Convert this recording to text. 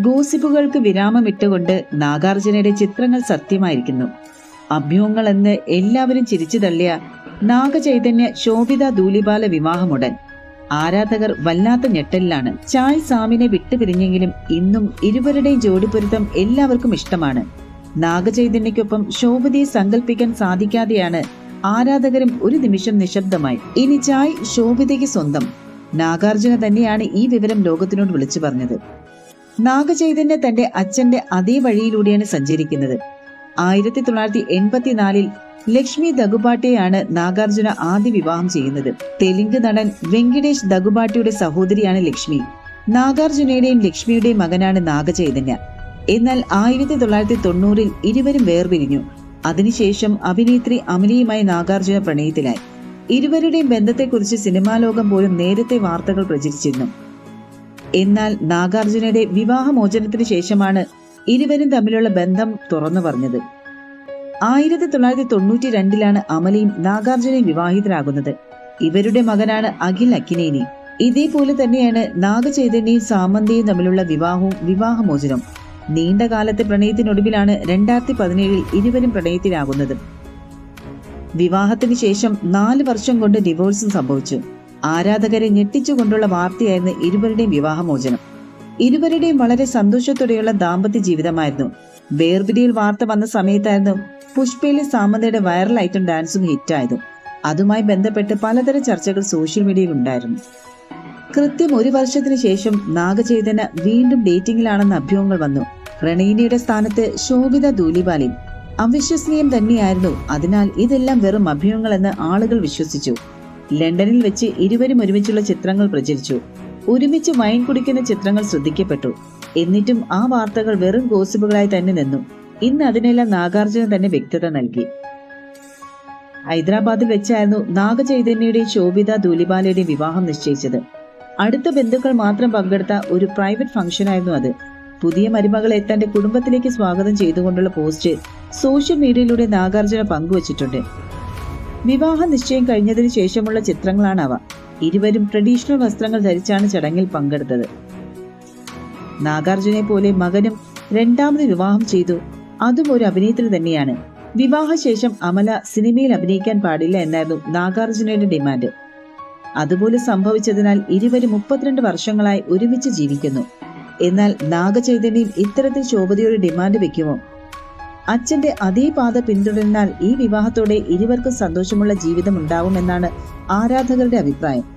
ഗോസിപ്പുകൾക്ക് വിരാമമിട്ടുകൊണ്ട് നാഗാർജുനയുടെ ചിത്രങ്ങൾ സത്യമായിരിക്കുന്നു. അഭ്യൂഹങ്ങൾ എന്ന് എല്ലാവരും ചിരിച്ചു തള്ളിയ നാഗചൈതന്യ ശോഭിത ധൂലിബാല വിവാഹമുടൻ. ആരാധകർ വല്ലാത്ത ഞെട്ടലിലാണ്. ചായ് സാമിനെ വിട്ടുപിരിഞ്ഞെങ്കിലും ഇന്നും ഇരുവരുടെയും ജോഡിപ്പൊരുത്തം എല്ലാവർക്കും ഇഷ്ടമാണ്. നാഗചൈതന്യക്കൊപ്പം ശോഭതയെ സങ്കല്പിക്കാൻ സാധിക്കാതെയാണ് ആരാധകരും ഒരു നിമിഷം നിശബ്ദമായി. ഇനി ചായ് ശോഭിതയ്ക്ക് സ്വന്തം. നാഗാർജുന തന്നെയാണ് ഈ വിവരം ലോകത്തിനോട് വിളിച്ചു പറഞ്ഞത്. നാഗചൈതന്യ തന്റെ അച്ഛന്റെ അതേ വഴിയിലൂടെയാണ് സഞ്ചരിക്കുന്നത്. ആയിരത്തി തൊള്ളായിരത്തി എൺപത്തിനാലിൽ ലക്ഷ്മി ദഗുബാട്ടിയാണ് നാഗാർജുന ആദ്യ വിവാഹം ചെയ്യുന്നത്. തെലുങ്ക് നടൻ വെങ്കിടേഷ് ദഗുബാട്ടിയുടെ സഹോദരിയാണ് ലക്ഷ്മി. നാഗാർജുനയുടെയും ലക്ഷ്മിയുടെയും മകനാണ് നാഗചൈതന്യ. എന്നാൽ ആയിരത്തി തൊള്ളായിരത്തി തൊണ്ണൂറിൽ ഇരുവരും വേർപിരിഞ്ഞു. അതിനുശേഷം അഭിനേത്രി അമലിയുമായി നാഗാർജുന പ്രണയത്തിലായി. ഇരുവരുടെയും ബന്ധത്തെക്കുറിച്ച് സിനിമാ ലോകം പോലും നേരത്തെ വാർത്തകൾ പ്രചരിച്ചിരുന്നു. എന്നാൽ നാഗാർജുനയുടെ വിവാഹമോചനത്തിന് ശേഷമാണ് ഇരുവരും തമ്മിലുള്ള ബന്ധം തുറന്നു പറഞ്ഞത്. ആയിരത്തി തൊള്ളായിരത്തി തൊണ്ണൂറ്റി രണ്ടിലാണ് അമലയും നാഗാർജുനയും വിവാഹിതരാകുന്നത്. ഇവരുടെ മകനാണ് അഖിൽ അക്കിനേനി. ഇതേപോലെ തന്നെയാണ് നാഗചൈതന്യയും സാമന്തയും തമ്മിലുള്ള വിവാഹവും വിവാഹമോചനവും നീണ്ട കാലത്തെ പ്രണയത്തിനൊടുവിലാണ് രണ്ടായിരത്തി പതിനേഴിൽ ഇരുവരും പ്രണയത്തിലാകുന്നത്. വിവാഹത്തിന് ശേഷം നാല് വർഷം കൊണ്ട് ഡിവോഴ്സും സംഭവിച്ചു. ആരാധകരെ ഞെട്ടിച്ചുകൊണ്ടുള്ള വാർത്തയായിരുന്നു ഇരുവരുടെയും വിവാഹമോചനം. ഇരുവരുടെയും വളരെ സന്തോഷത്തോടെയുള്ള ദാമ്പത്യ ജീവിതമായിരുന്നു. വേർപിരിയിൽ വാർത്ത വന്ന സമയത്തായിരുന്നു പുഷ്പയിലെ സാമന്തയുടെ വൈറലായിട്ടും ഡാൻസും ഹിറ്റായതും. അതുമായി ബന്ധപ്പെട്ട് പലതരം ചർച്ചകൾ സോഷ്യൽ മീഡിയയിൽ ഉണ്ടായിരുന്നു കൃത്യം ഒരു വർഷത്തിന് ശേഷം നാഗചൈതന്യ വീണ്ടും ഡേറ്റിംഗിലാണെന്ന അഭ്യൂഹങ്ങൾ വന്നു. റണീനയുടെ സ്ഥാനത്ത് ശോഭിത ധൂലിബാലി അവിശ്വസനീയം തന്നെയായിരുന്നു. അതിനാൽ ഇതെല്ലാം വെറും അഭ്യൂഹങ്ങളെന്ന് ആളുകൾ വിശ്വസിച്ചു. ലണ്ടനിൽ വെച്ച് ഇരുവരും ഒരുമിച്ചുള്ള ചിത്രങ്ങൾ പ്രചരിച്ചു. ഒരുമിച്ച് വൈൻ കുടിക്കുന്ന ചിത്രങ്ങൾ ശ്രദ്ധിക്കപ്പെട്ടു. എന്നിട്ടും ആ വാർത്തകൾ വെറും ഗോസിപ്പുകളായി തന്നെ നിന്നു. ഇന്ന് അതിനെല്ലാം നാഗാർജുന തന്നെ വ്യക്തത നൽകി. ഹൈദരാബാദിൽ വെച്ചായിരുന്നു നാഗചൈതന്യയുടെയും ശോഭിത ധൂലിബാലയുടെയും വിവാഹം നിശ്ചയിച്ചത്. അടുത്ത ബന്ധുക്കൾ മാത്രം പങ്കെടുത്ത ഒരു പ്രൈവറ്റ് ഫംഗ്ഷനായിരുന്നു അത്. പുതിയ മരുമകളെ തന്റെ കുടുംബത്തിലേക്ക് സ്വാഗതം ചെയ്തുകൊണ്ടുള്ള പോസ്റ്റ് സോഷ്യൽ മീഡിയയിലൂടെ നാഗാർജുന പങ്കുവച്ചിട്ടുണ്ട്. വിവാഹ നിശ്ചയം കഴിഞ്ഞതിന് ശേഷമുള്ള ചിത്രങ്ങളാണ് അവ ഇരുവരും ട്രഡീഷണൽ വസ്ത്രങ്ങൾ ധരിച്ചാണ് ചടങ്ങിൽ പങ്കെടുത്തത്. നാഗാർജുനെ പോലെ മകനും രണ്ടാമത് വിവാഹം ചെയ്തു. അതും ഒരു അഭിനേത്രി തന്നെയാണ്. വിവാഹശേഷം അമല സിനിമയിൽ അഭിനയിക്കാൻ പാടില്ല എന്നായിരുന്നു നാഗാർജുനയുടെ ഡിമാൻഡ്. അതുപോലെ സംഭവിച്ചതിനാൽ ഇരുവരും മുപ്പത്തിരണ്ട് വർഷങ്ങളായി ഒരുമിച്ച് ജീവിക്കുന്നു. എന്നാൽ നാഗചൈതന്യം ഇത്തരത്തിൽ ശോഭതയുടെ ഡിമാൻഡ് വെക്കുമോ? അച്ഛന്റെ അതേ പാത പിന്തുടർന്നാൽ ഈ വിവാഹത്തോടെ ഇരുവർക്കും സന്തോഷമുള്ള ജീവിതം ഉണ്ടാവുമെന്നാണ് ആരാധകരുടെ അഭിപ്രായം.